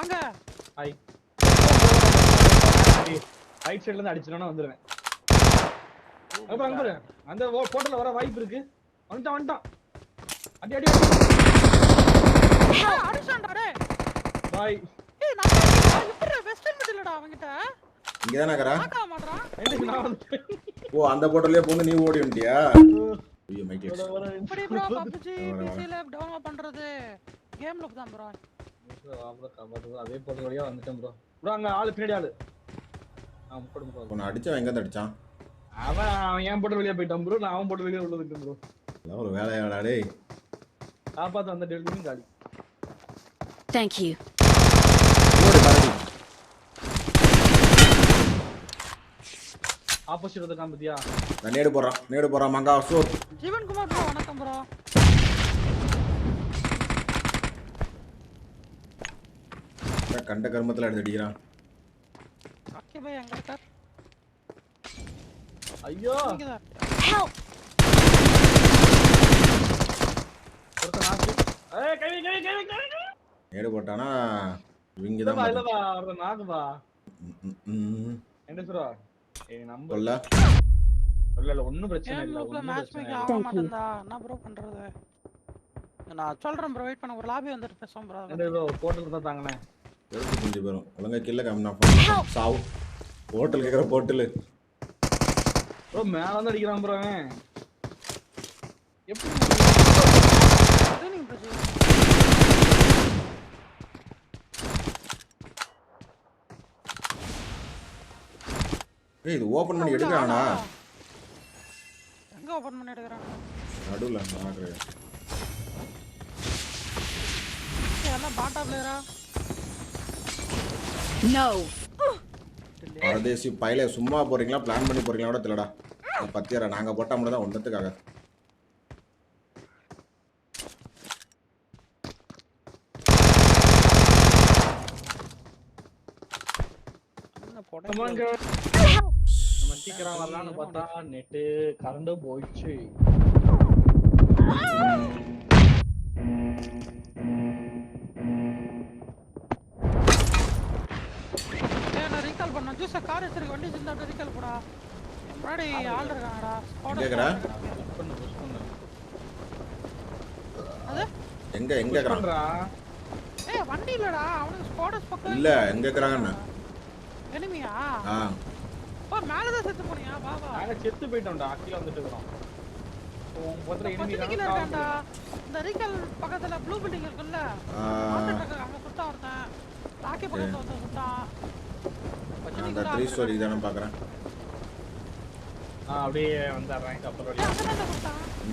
வாங்க. Hi right சைடுல இருந்து அடிச்சிட்டோம்னா வந்துருவேன். அங்க பாரு, அங்க பாரு அந்த போட்டோல வர வாய்ப்பு இருக்கு. வந்துட்டான் வந்துட்டான். அடி அடி அடிச்சான்டா டேய். பாய் ஏய் நான் இப்படி வெஸ்டர்ன் மிடில்டா அவங்கிட்ட இங்க தானே இருக்கிறா பார்க்க மாட்றான்? எனக்கு நான் வந்து? ஓ அந்த போட்டோலயே போந்து நீ ஓடி வந்துட்டியா? ஐயோ மைக் இதோ வர இப்படி ப்ரோ பப்ஜி பிசில டவுன்லோட் பண்றது. கேம்ல தான் ப்ரோ அப்புறம் அதே போட்ட வழியா வந்துட்டேன் ப்ரோ ப்ரோ அங்க ஆளு பின்னாடி ஆளு. உன்னை அடிச்சவன் எங்க அடிச்சான்? அவன் அவன் ஏன் போட்டு வெளியே போயிட்டான் ப்ரோ நான் அவன் போட்டு வெளியே உள்ள வந்துட்டேன் ப்ரோ ஒரு வேலையாடா டேய். காப்பாத்து அந்த டெல்லியும் காலி. Thank you. ஓடு கரடி ஆப்போசிட் வந்துட்டான் பத்தியா? நான் நேடு போடுறான் நேடு போடுறான் மங்கா சோர் ஜீவன் குமார் ப்ரோ வணக்கம் ப்ரோ கண்ட கர்மத்துல எடுத்து அடிக்கிறான் ஓகே பை எங்க இருக்கார் ஐயோ இங்க தான் Help! ஒருத்தன் நாக்கு ஏய் கை வை, கை வை, கை வை, கை வை, கை வை. நேடு போட்டானா? இவங்க இல்லப்பா தான் இல்லப்பா ஒருத்தன் நாக்குப்பா ம் என்ன சொல்றா? ஏய் நம்ப சொல்ல. இல்ல இல்ல ஒண்ணும் பிரச்சனை இல்ல ஒண்ணும் மேட்ச் பிரச்சனை இல்ல. ஆக. மாட்டேன்டா. என்ன ப்ரோ பண்றது? நான் சொல்றேன் ப்ரோ வெயிட் பண்ண. ஒரு லாபி வந்துட்டு பேசுவோம் ப்ரோ போட்டு தான் தாங்கனே எடுத்து கொஞ்சம் பேரும் ஒழுங்கா கில்ல கம்மினா சாவு. ஹோட்டல் கேக்குற போட்டலு. ப்ரோ மேல வந்து அடிக்கிறான் ப்ரோ அவன். எப்படி? ஏய் இது ஓபன் பண்ணி எடுக்கிறானா? எங்க ஓபன் பண்ணி எடுக்கறான்? நடுவுல நாக்குறேன் எல்லாம் பாட்டா பிளேயரா No! பரதேசி பையில சும்மா போறீங்களா? பிளான் பண்ணி போறீங்களா? கூட தெரியலடா. பத்தியாரா நாங்க போட்டா மட்டும் தான் ஒன்றத்துக்காக சீக்கிரம் வரலாம்னு பார்த்தா நெட்டு கரண்டும் போயிடுச்சு. ஜூஸ் கார் வச்சிருக்க வண்டி சிந்தா ரீகால் போடா. முன்னாடி ஆள் இருக்காங்கடா. கேக்குறா? புஷ் பண்ணு புஷ் பண்ணு. அது? எங்க எங்க பண்றா? ஏய் வண்டி இல்லடா. அவனுக்கு ஸ்குவாடஸ் பக்கம் இல்ல எங்க இருக்கிறாங்கன்னு எனிமியா ஆ. பா மேல தான் செத்து போனியா? வா வா. நாங்க செத்து போயிட்டோம்டா. கீழ வந்துட்டு இருக்கோம் உன் பத்திர கீழ தான் இருக்கான்டா. இந்த ரீகால் பக்கத்துல ப்ளூ பில்டிங் இருக்குல்ல? அங்க சுத்தா ஒருத்தன். ராக்கி பக்கத்துல ஒருத்தன் சுத்தான். அந்த த்ரீ ஸ்டோரி தானே பாக்குறேன் ஆ அப்படியே வந்துடுறேன். அப்புறம்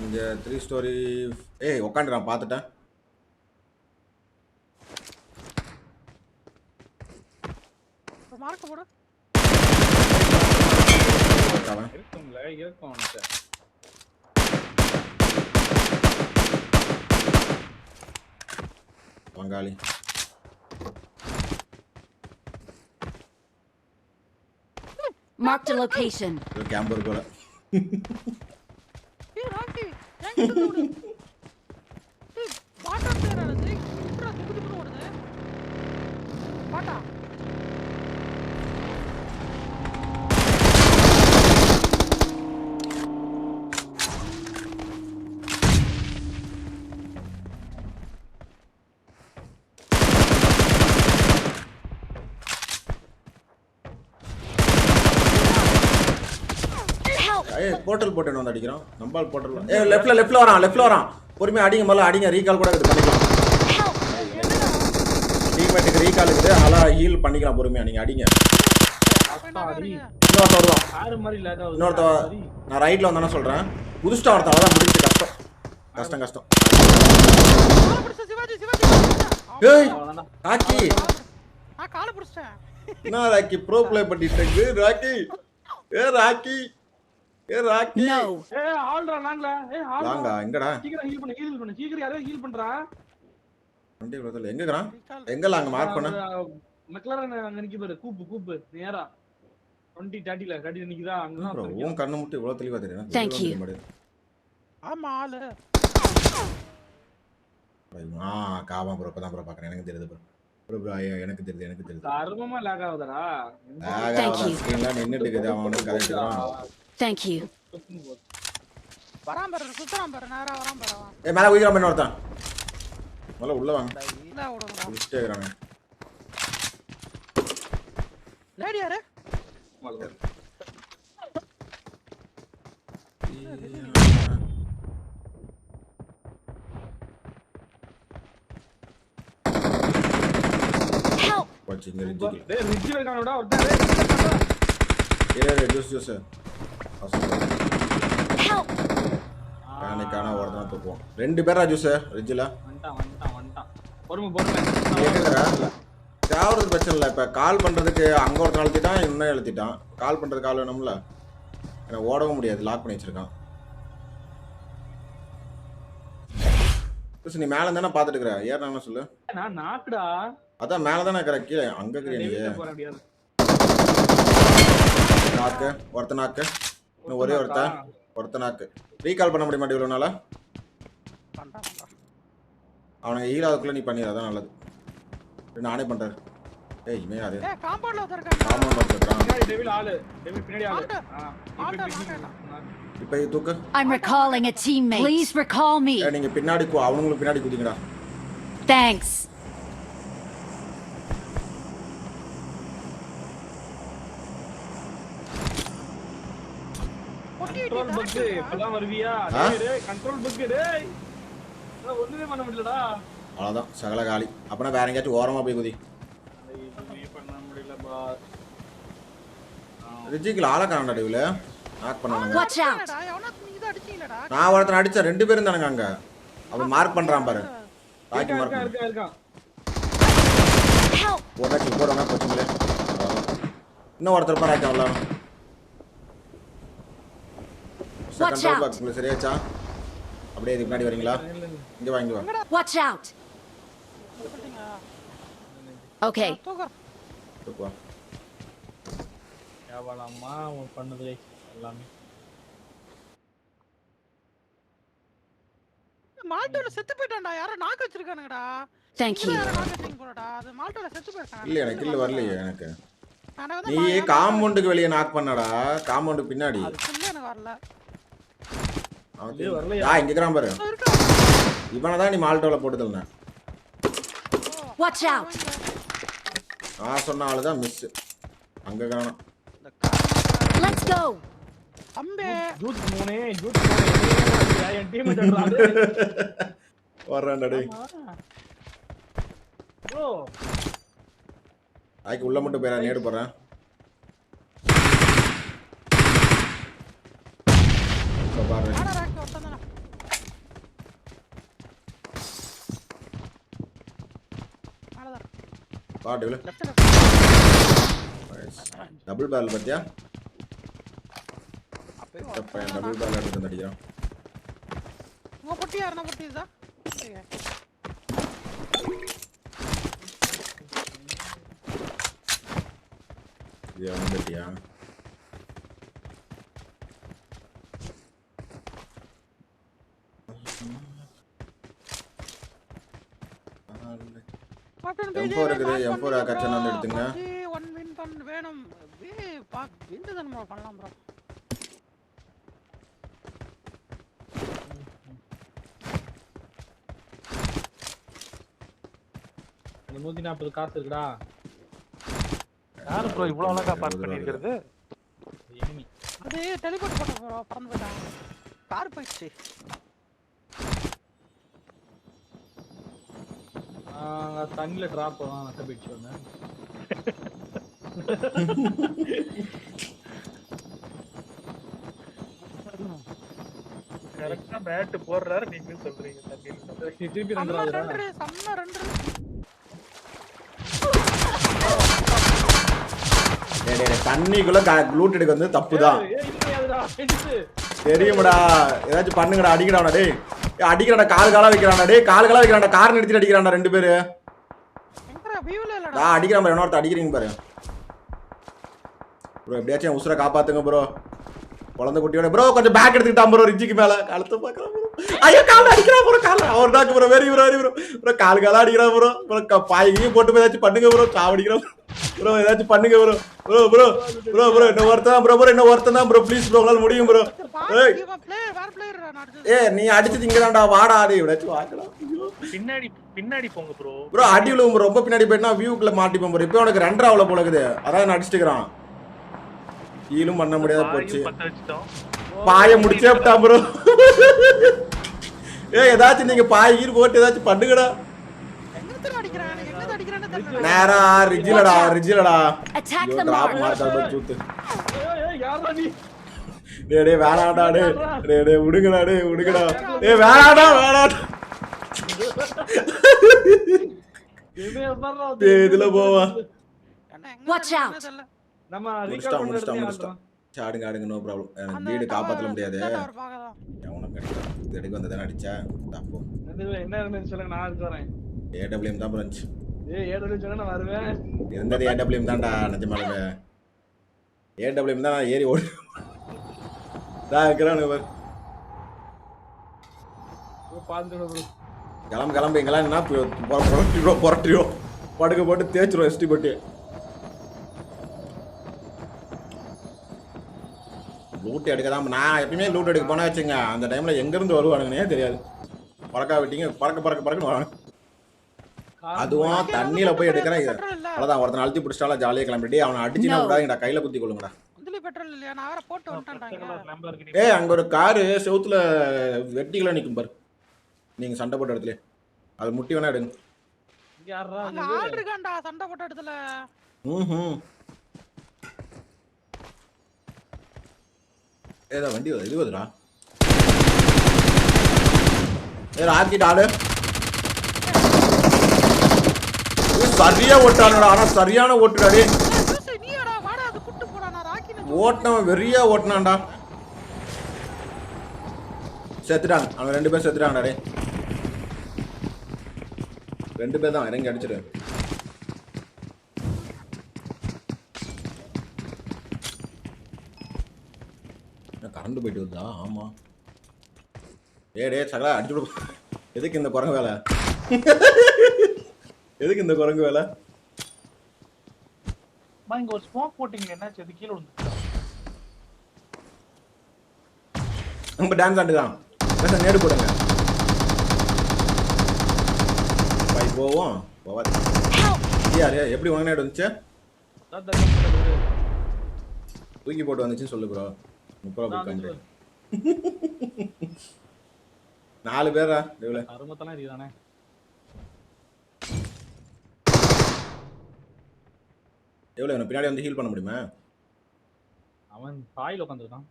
இங்க த்ரீ ஸ்டோரி ஏய் உக்காண்டு நான் பார்த்துட்டேன். ஒரு மார்க் போடு. இருக்கும்ல இருக்கும் அவனுக்கு. பங்காளி. Marked a location. கேம்பர் போல ஏய் ராக்கி ஏய் பாட்டா பேர் ஓடுது பாட்டா ஏய் போர்ட்டல் போட்டு வந்து அடிக்கிறான் நம்பால் போர்ட்டல் ஏய் லெஃப்ட்ல லெஃப்ட்ல வரான் லெஃப்ட்ல வரான். பொறுமையா அடிங்க முதல்ல அடிங்க ரீகால் கூட இது பண்ணிக்கலாம். டீமேட்டுக்கு ரீகால் இருக்குது அதெல்லாம் ஹீல் பண்ணிக்கலாம் பொறுமையா. நீங்க அடிங்க. அடி. இன்னொருத்த வருவான். இன்னொருத்த நான் ரைட்ல வந்தானே சொல்றேன். புதுஸ்டா ஒருத்தன் அதான் முடிஞ்சு கஷ்டம். கஷ்டம் கஷ்டம். கால பிடிச்ச சிவாஜி சிவாஜி காலை பிடிச்சேன். ஏய். ராக்கி. நான் காலை ராக்கி? ப்ரோ ப்ளே பண்ணிட்டு இருக்கு ராக்கி. ஏ ராக்கி. ஏ ராக்கி! ஏய் ஆள்றா நாங்களா? ஏய் ஆள்றா. வாங்க எங்கடா? சீக்கிரம் ஹீல் பண்ணு ஹீல் பண்ணு சீக்கிரம் யாரோ ஹீல் பண்றா. வண்டி விடத்துல எங்க ரீகால் எங்க அங்க மார்க் பண்ண? மெக்லரன் அங்க நிக்க பாரு. கூப்பு கூப்பு. நேரா. 20 30ல கடி நிக்குதா? அங்கதான் ப்ரோ ஒருத்தன் உன் கண்ணு மட்டும் இவ்வளவு தெளிவா தெரியும் Thank you. ஆமா ஆளு. ஆ காவா ப்ரோ இப்பதான் ப்ரோ பாக்குறேன். எனக்கு தெரியுது ப்ரோ. ப்ரோ ப்ரோ ஐயா எனக்கு தெரியுது எனக்கு தெரியுது. கர்மமா லேக் ஆகுதுடா. இருக்குது. அவனுக்கு கரெக்ட் தான் Thank you. வரான் பாரு சுத்தறான் பாரு நேரா வரான் பாரு அவன் ஏய் மேலே உயிரம் பண்ண ஒருத்தன் முதல்ல உள்ள வாங்க இல்ல விடுங்கடா குடிச்சிட்டே இருக்கிறாங்க லேடி யாரு Help! போச்சு இங்கே ரிஜிக்கு டேய் ரிஜில இருக்கானடா ஒருத்தன் டேய், ரிஜில இருக்கான்டா. ஏ ஜூஸ் ஜூஸ் Help! பேனிக்கான ஒருத்தனை தூக்குவோம். ரெண்டு பேரா ஜூஸ்? ரிஜில் வந்துட்டான் வந்துட்டான் வந்துட்டான். பொறுமை பொறுமை. கேட்குறா தேவறது பிரச்சனை இல்லை. இப்போ கால் பண்ணுறதுக்கு அங்கே ஒருத்தன் அழுத்திட்டான் இன்னும் அழுத்திட்டான். கால் பண்ணுறதுக்கு கால் வேணும்ல? எனக்கு ஓடவும் முடியாது. லாக் பண்ணி வச்சிருக்கான். நீ மேலே தானே பார்த்துட்டு இருக்கிற ஏறினா சொல்லு நான் நாக்குடா. அதான் மேலே தானே இருக்கிற? கீழே அங்கே இருக்கிற நீ. நாக்கு ஒருத்த நாக்கு. இன்னும் ஒரே ஒருத்தன் ஒருத்த நாக்கு ரீகால் பண்ண முடிய மாட்டேங்குது இவ்வளோனால அவனுங்க ஈழாதுக்குள்ளே நீ பண்ணிடு அதான் நல்லது. நானே பண்ணுறேன் ஏய் இமே அது. காம்பவுண்ட்ல காமௌண்ட் ஒருத்தர் பின்னாடி டேவில் ஆளு. டேவில் பின்னாடி ஆளு. இப்ப தூக்கு? I'm recalling a teammate. Please recall me. நீங்க பின்னாடி கு- அவனுங்களுக்கு பின்னாடி குதிங்கடா. Thanks. கண்ட்ரோல் பக் இப்பதான் வருவியா? ஆ? டேய் டேய் கண்ட்ரோல் பக் டேய். ஒண்ணுமே பண்ண முடியலடா. அவ்வளோதான் சகல காலி. அப்பனா வேற எங்கேயாச்சும் ஓரமா போய் குதி. பண்ண முடியல பா. ரிஜிக்கில் ஆளை காணடா நாக் அடிச்சீங்களடா நான் ஒருத்தன் அடிச்சேன் ரெண்டு பேரும் தானுங்க அங்க. அவன் மார்க் பண்றான் பாரு. ராக்கி மார்க் இருக்கான் இருக்கான் கில் போடுவாங்க போச்சுங்களே இன்னும் ஒருத்தர் பாரு ராக்கி கண்ட்ரோல் out. பாக்ஸ் உங்களுக்கு சரியாச்சா அப்படியே இதுக்கு முன்னாடி வரீங்களா? இங்க வா இங்க வா. Watch out. Okay. தூக்கர் தூக்கு வா கேவலமா அவன் பண்ணது எல்லாமே. மால்டோல செத்து போயிட்டான்டா. யாரோ நாக்கு வச்சிருக்கானுங்கடா. வச்சிருக்க போறடா. அது மால்டோல செத்து போயிருக்கான். இல்ல எனக்கு கில் வரலையே எனக்கு. நீ காம்பவுண்டுக்கு வெளியே நாக் பண்ணடா. காம்பவுண்டுக்கு பின்னாடி. அது எனக்கு வரல அவன் இது வரலையா? ஆ இங்க இருக்கிறான் பாரு? இவனை தான் நீ மால்டோவில் போட்டு தள்ளன ஓ, Watch out. நான் சொன்ன ஆளு தான் மிஸ் அங்க காணோம். Let's go. அம்பே ஜூட் மூணே ஜூட் மூணே. என் டீம் சொல்றாரு வர்றான்டா டேய். ப்ரோ ஆய்க்கு உள்ள மட்டும் போயிடா நேடு போறேன் பாரு ஆனா ராக் ஒருத்தன் தானே அவ்வளவுதான் பாட்டு விழு லெஃப்ட்ல டபுள் பேரல் பத்தியா அப்பவே டபுள் பேரல் எடுத்து வந்து அடிக்கிறான் உங்க பொட்டி யாருன்னா பொட்டி இதா இது அவன் பத்தியா M4 இருக்குது, M4 கச்சனை வந்து எடுத்துங்க. ஒன் வின் பண்ண வேணும். வே பாக் வின் தான் பண்ணலாம் ப்ரோ இந்த நூத்தி நாற்பது காசு இருக்குடா. யாரு ப்ரோ இவ்வளவு அழகா பாஸ் பண்ணிருக்கிறது enemy. அது டெலிபோர்ட் போட்ட ப்ரோ பறந்து போயிட்டான் கார் போயிடுச்சு. தண்ணில டிராப் நட்ட போயிடுச்சு ஒண்ணு கரெக்டா பேட் போடுறாரு நீங்க சொல்றீங்க தண்ணியில திருப்பி செம்ம ரெண்டாவதுடா ரெண்டு செம்ம ரெண்டு டேய், டேய், டேய், தண்ணிக்குள்ள லூட் எடுக்க வந்து தப்பு தான். தெரியுமாடா ஏதாச்சும் பண்ணுங்கடா அடிக்கிறானா டேய் ஏய், அடிக்கிறான்டா கால் காலா வைக்கிறான்டா டேய் கால் காலா வைக்கிறான்டா கார் நிறுத்திட்டு அடிக்கிறான்டா ரெண்டு பேரு. நான் அடிக்கிறான் பாரு இன்னொருத்த அடிக்கிறீங்க பாரு. ப்ரோ எப்படியாச்சும் உசுரை காப்பாத்துங்க ப்ரோ. குழந்தை குட்டியோட ப்ரோ கொஞ்சம் பேக் எடுத்துக்கிட்டான் ப்ரோ ரிஜிக்கு மேல. கழுத்து பார்க்குறான் ப்ரோ. ஐயோ கால அடிக்கிறா ப்ரோ கால அவர் dog bro very bro very bro. Bro call கால அடிக்கிறா ப்ரோ. ப்ரோ பாய்க்கு போட்டு போய் ஏதாச்சும் பண்ணுங்க ப்ரோ. சாவடிக்கிறா ப்ரோ. ஏதாச்சும் பண்ணுங்க bro bro bro bro bro இன்னும் ஒருத்தன் தான் ப்ரோ ப்ரோ இன்னும் ஒருத்தன் தான் ப்ரோ ப்ளீஸ் ப்ரோ உங்களால முடியும் ப்ரோ ஏய். ஏ நீ அடிச்சது இங்க தான்டா வாடா ஆடு இவடாச்சும் வாக்கலாம் பின்னாடி பின்னாடி போங்க ப்ரோ ப்ரோ அடி விழுவும் bro. ரொம்ப பின்னாடி போயிட்டா வியூக்குள்ள மாட்டிப்போம் ப்ரோ இப்போ உனக்கு ரெண்டரை அவ்வளோ போல இருக்குது அதான் நான் அடிச்சுட்டுக்கிறான் கீழும் பண்ண முடியாத போச்சு. பாய முடிச்சே விட்டான் ப்ரோ ஏ ஏதாச்சும் நீங்க பாய் கீர் போட்டு ஏதாச்சும் பண்ணுங்கடா. நேரா ரிஜிலடா ரிஜிலடா. The drop. மாட்டாடா சூத்து ஏய், ஏய், யார்றா நீ? டேய் டேய் வேணாடா டேய். டேய் டேய் விடுங்கடா டேய் விடுங்கடா. ஏய் வேணாடா வேணாடா? டேய், இதுல போவா. out. தெரியல. நம்ம பண்றதே முடிச்சிட்டான் சாடுங்க ஆடுங்க நோ ப்ராப்ளம் எனக்கு வீடு காப்பாற்ற முடியாது. எவனும் கிடைக்கல? இது எடுக்க வந்ததானே அடிச்சா தப்போ. என்ன இருந்துச்சு சொல்லுங்க நான் எடுத்து வரேன். ஏடபிள்யூஎம் தான் பிரான்ச் ஏய் ஏடபிள்யூ சொன்னா நான் வருவேன். இருந்தது ஏடபிள்யூஎம் தான்டா நிஜமாலுமே. ஏடபிள்யூஎம் தான் நான் ஏறி ஓடி தான் இருக்கிறானு பாரு. கிளம்பு கிளம்பு எங்கெல்லாம் என்ன? புரட்டிடுவோம் புரட்டிடுவோம் படுக்க போட்டு தேய்ச்சிரும் எஸ்டி போட்டு. லூட் எடுக்க தான் நான் எப்பயுமே லூட் எடுக்க போனா வச்சுங்க அந்த டைம்ல எங்க இருந்து வருவானுங்கன்னே தெரியாது. பறக்கா விட்டீங்க பறக்க பறக்க பறக்கன்னு வராங்க அதுவும் தண்ணியில போய் எடுக்கிறேன். அவ்வளவுதான் ஒருத்தன் அழுத்தி பிடிச்சிட்டாலும் ஜாலியாக கிளம்பிட்டு. அவனை அடிச்சுனா. விடாதீங்கடா கையில குத்தி கொள்ளுங்கடா. ஏய் அங்க ஒரு காரு செவுத்துல வெட்டிகளா நிக்கும் பாரு. நீங்க சண்டை போட்ட இடத்துல. அது முட்டி வேணா எடுங்க. அங்க? ஆள் இருக்கான்டா சண்டை போட்ட இடத்துல. ம் ஏதா வண்டி வருது? இது வருதுடா ஏ ராக்கெட் ஆளு. ஏய், சரியா ஓட்டானடா ஆனா சரியான ஓட்டுடா ஓட்டினவன் வெறியா ஓட்டினான்டா. செத்துட்டாங்க அவன் ரெண்டு பேரும் செத்துட்டான்டா டேய். ரெண்டு பேர் தான். இறங்கி அடிச்சிடு கரண்ட் போயிட்டு வருதா? ஆமா. ஏ டே சகலா அடிச்சு எதுக்கு இந்த குரங்கு வேலை? எதுக்கு இந்த குரங்கு வேலை? அம்மா, இங்க ஒரு ஸ்மோக் போட்டீங்க என்னாச்சு? அது கீழே விழுந்து நம்ம டான்ஸ் ஆண்டுதான். பேச நேடு போடுங்க. பை போவோம். போவாது. யாரு எப்படி உனக்கு நேடு வந்துச்சு. தூக்கி போட்டு வந்துச்சுன்னு சொல்லு ப்ரோ முப்பது ரூபா கொடுக்காங்க நாலு பேரா எவ்வளோ அருமத்தெல்லாம் இருக்குதானே? எவ்வளோ இவனை பின்னாடி வந்து ஹீல் பண்ண முடியுமா? அவன் பாயில உட்காந்துருக்கான்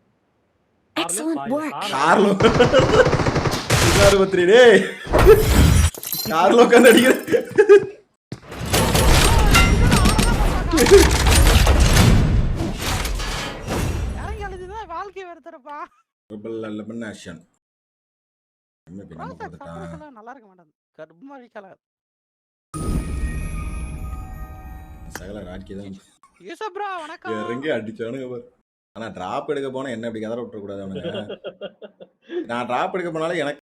Excellent work. கார்ல அறுபத்தி டேய்? கார்ல உட்காந்து அடிக்கிறேன் வாழ்க்கை கொடுத்துட்டான் நல்லா இருக்க மாட்டேன் கர்ப்பமா அழிக்கல. சகல ராக்கி தான். யூசப்ரா வணக்கம். இறங்கி அடிச்சானுங்க பாரு. ஆனா டிராப் எடுக்க போனா என்ன இப்படி கதற விட்டுற கூடாது அவனுங்க. நான் டிராப் எடுக்க போனாலும் எனக்கு